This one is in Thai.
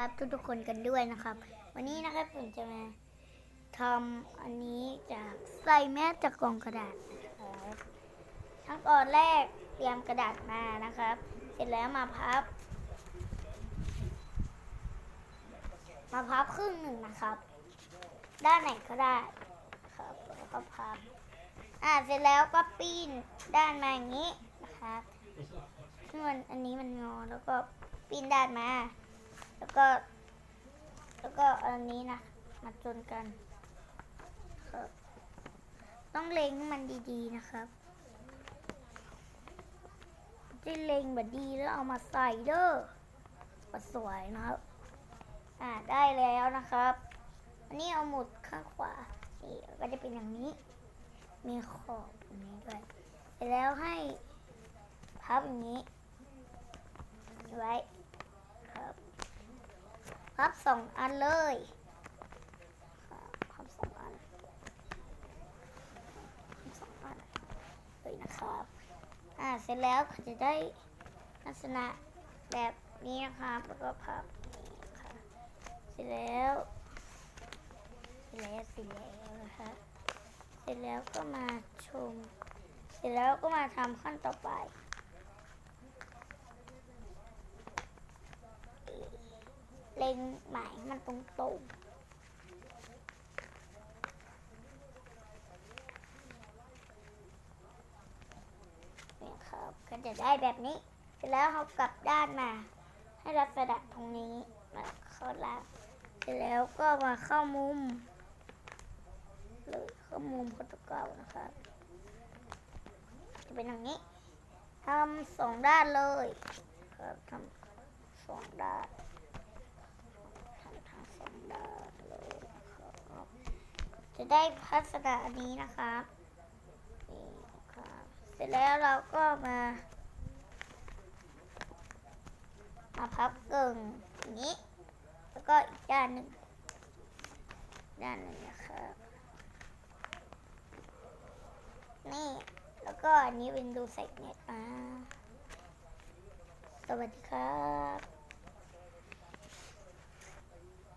ครับทุกๆคนกันด้วยนะครับ วันนี้นะครับผมจะมาทำอันนี้จากใส่แมสจากกล่องกระดาษนะครับขั้นตอนแรกเตรียมกระดาษมานะครับ เสร็จแล้วมาพับ มาพับครึ่งหนึ่งนะครับ ด้านไหนก็ได้ครับแล้วก็พับอ่าเสร็จแล้วก็ปิ้นด้านมาอย่างนี้นะครับซึ่งมันอันนี้มันงอแล้วก็ปิ้นด้านมา แล้วก็ แล้วก็อันนี้นะมาจนกัน ต้องเล็งมันดีๆนะครับจะเล็งแบบดีแล้วเอามาใส่เด้อก็สวยนะครับ อ่าได้แล้วนะครับ อันนี้เอาหมุดข้างขวานี่ก็จะเป็นอย่างนี้ มีขอบอย่างนี้ด้วยแล้วให้พับอย่างนี้ไว้ พับสองอันเลยครับพับสองอันพับสองอันเลยนะครับ อ่าเสร็จแล้วก็จะได้ลักษณะแบบนี้นะครับแล้วก็พับนี่ค่ะเสร็จแล้วเสร็จแล้วเสร็จแล้วนะคะเสร็จแล้วก็มาชม เสร็จแล้วก็มาทำขั้นต่อไป เล็งหมายมันตรงๆนี่ครับก็จะได้แบบนี้ เสร็จแล้วเขากลับด้านมา ให้ลักษณะตรงนี้มาเข้าล่างเสร็จแล้วก็มาเข้ามุมเลยเข้ามุมโปรโตเก่านะครับ จะเป็นอย่างนี้ทำสองด้านเลยครับทำสองด้านทำทั้งสองด้านเลยนะครับ จะ ได้พัสดาอันนี้นะครับนี่ครับเสร็จแล้วเราก็มา มาพับกึ่งอย่างนี้ แล้วก็อีกด้านหนึ่งด้านหนึ่งนะครับนี่แล้วก็อันนี้เป็นดูใส่เน็ตมาสวัสดีครับ